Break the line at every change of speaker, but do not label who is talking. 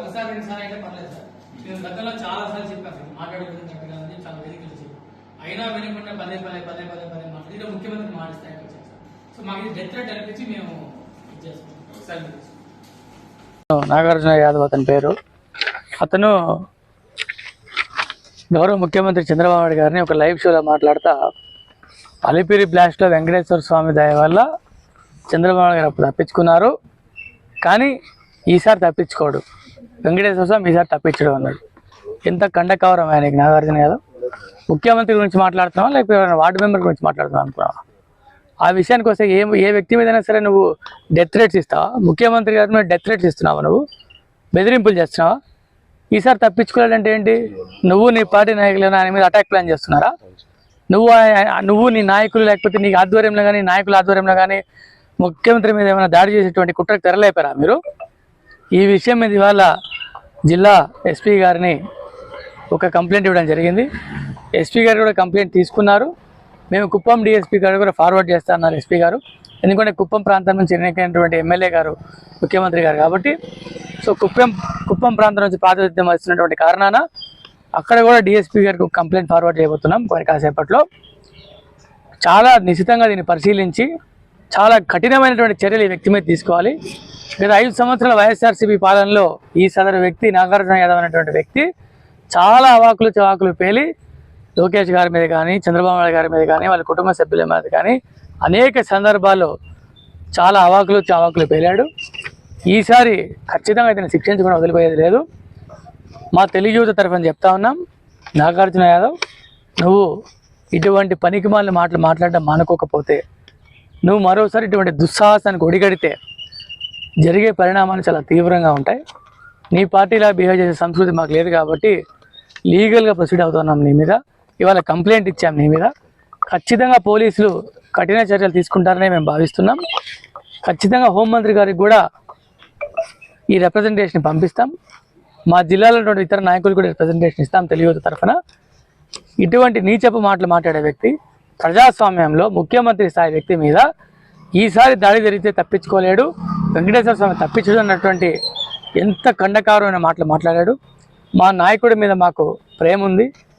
ఒకసారి రెండు సార్లు అయితే పర్లేదు సార్. నేను గతంలో చాలా సార్లు చెప్పాను సార్ మాట్లాడుకుని చెప్పాలని చాలా వేదికలు చెప్పాం అయినా వినకుండా పదే పదే పదే పదే పదే మాట్లాడి ఇలా ముఖ్యమంత్రి మాటిస్తాయని వచ్చాను సార్. సో మాకు ఇది డెత్ రేట్ అనిపించి మేము ఇచ్చేస్తాం ఒకసారి
నాగార్జున యాదవ్ అతని పేరు. అతను గౌరవ ముఖ్యమంత్రి చంద్రబాబు నాయుడు గారిని ఒక లైవ్ షోలో మాట్లాడుతా అలిపిరి బ్లాస్ట్లో వెంకటేశ్వర స్వామి దయ వల్ల చంద్రబాబు నాయుడు గారు అప్పుడు తప్పించుకున్నారు. కానీ ఈసారి తప్పించుకోడు. వెంకటేశ్వర స్వామి ఈసారి తప్పించడం అన్నాడు. ఎంత కండకవరం ఆయనకి నాగార్జున యాదవ్ ముఖ్యమంత్రి గురించి మాట్లాడుతున్నావా? లేకపోతే వార్డు మెంబర్ గురించి మాట్లాడుతున్నావు అనుకున్నావా? ఆ విషయానికి వస్తే ఏ ఏ వ్యక్తి మీదైనా సరే నువ్వు డెత్ రేట్స్ ఇస్తావా? ముఖ్యమంత్రి గారి మీద డెత్ రేట్స్ ఇస్తున్నావా నువ్వు? బెదిరింపులు చేస్తున్నావా? ఈసారి తప్పించుకోవాలంటే ఏంటి? నువ్వు నీ పార్టీ నాయకులు ఆయన మీద అటాక్ ప్లాన్ చేస్తున్నారా? నువ్వు నువ్వు నీ నాయకులు లేకపోతే నీ ఆధ్వర్యంలో కానీ నాయకుల ఆధ్వర్యంలో కానీ ముఖ్యమంత్రి మీద ఏమైనా దాడి చేసేటువంటి కుట్రకు తెరలేపారా మీరు? ఈ విషయం మీద ఇవాళ జిల్లా ఎస్పీ గారిని ఒక కంప్లైంట్ ఇవ్వడం జరిగింది. ఎస్పీ గారు కూడా కంప్లైంట్ తీసుకున్నారు. మేము కుప్పం డిఎస్పీ గారు కూడా ఫార్వర్డ్ చేస్తా అన్నారు ఎస్పీ గారు. ఎందుకంటే కుప్పం ప్రాంతం నుంచి ఎన్నికైనటువంటి ఎమ్మెల్యే గారు ముఖ్యమంత్రి గారు కాబట్టి. సో కుప్పం కుప్పం ప్రాంతం నుంచి ప్రాతినిధ్యం వస్తున్నటువంటి కారణాన అక్కడ కూడా డిఎస్పీ గారికి కంప్లైంట్ ఫార్వర్డ్ చేయబోతున్నాం. మరి కాసేపట్లో. చాలా నిశితంగా దీన్ని పరిశీలించి చాలా కఠినమైనటువంటి చర్యలు ఈ వ్యక్తి మీద తీసుకోవాలి. గత ఐదు సంవత్సరాల వైఎస్ఆర్సీపీ పాలనలో ఈ సదరు వ్యక్తి నాగార్జున యాదవ్ అనేటువంటి వ్యక్తి చాలా అవాకులు చవాకులు పేలి లోకేష్ గారి మీద కానీ చంద్రబాబు నాయుడు గారి మీద కానీ వాళ్ళ కుటుంబ సభ్యుల మీద కానీ అనేక సందర్భాల్లో చాలా అవాకులు చవాకులు పేలాడు. ఈసారి ఖచ్చితంగా ఇతను శిక్షించకుండా వదిలిపోయేది లేదు. మా తెలుగు యువత తరఫున చెప్తా ఉన్నాం నాగార్జున యాదవ్ నువ్వు ఇటువంటి పనికిమాలిన మాటలు మాట్లాడడం మానుకోకపోతే నువ్వు మరోసారి ఇటువంటి దుస్సాహసానికి ఒడిగడితే జరిగే పరిణామాలు చాలా తీవ్రంగా ఉంటాయి. నీ పార్టీలా బిహేవ్ చేసే సంస్కృతి మాకు లేదు కాబట్టి లీగల్గా ప్రొసీడ్ అవుతున్నాం నీ మీద. ఇవాళ కంప్లైంట్ ఇచ్చాం నీ మీద. ఖచ్చితంగా పోలీసులు కఠిన చర్యలు తీసుకుంటారని మేము భావిస్తున్నాం. ఖచ్చితంగా హోంమంత్రి గారికి కూడా ఈ రిప్రజెంటేషన్ పంపిస్తాం. మా జిల్లాలో ఉన్నటువంటి ఇతర నాయకులు కూడా రిప్రజెంటేషన్ ఇస్తాం తెలియదు తరఫున. ఇటువంటి నీచపు మాటలు మాట్లాడే వ్యక్తి ప్రజాస్వామ్యంలో ముఖ్యమంత్రి స్థాయి వ్యక్తి మీద ఈసారి దాడి జరిగితే తప్పించుకోలేడు వెంకటేశ్వర స్వామి తప్పించడం అన్నటువంటి ఎంత కండకారమైన మాటలు మాట్లాడాడు. మా నాయకుడి మీద మాకు ప్రేమ ఉంది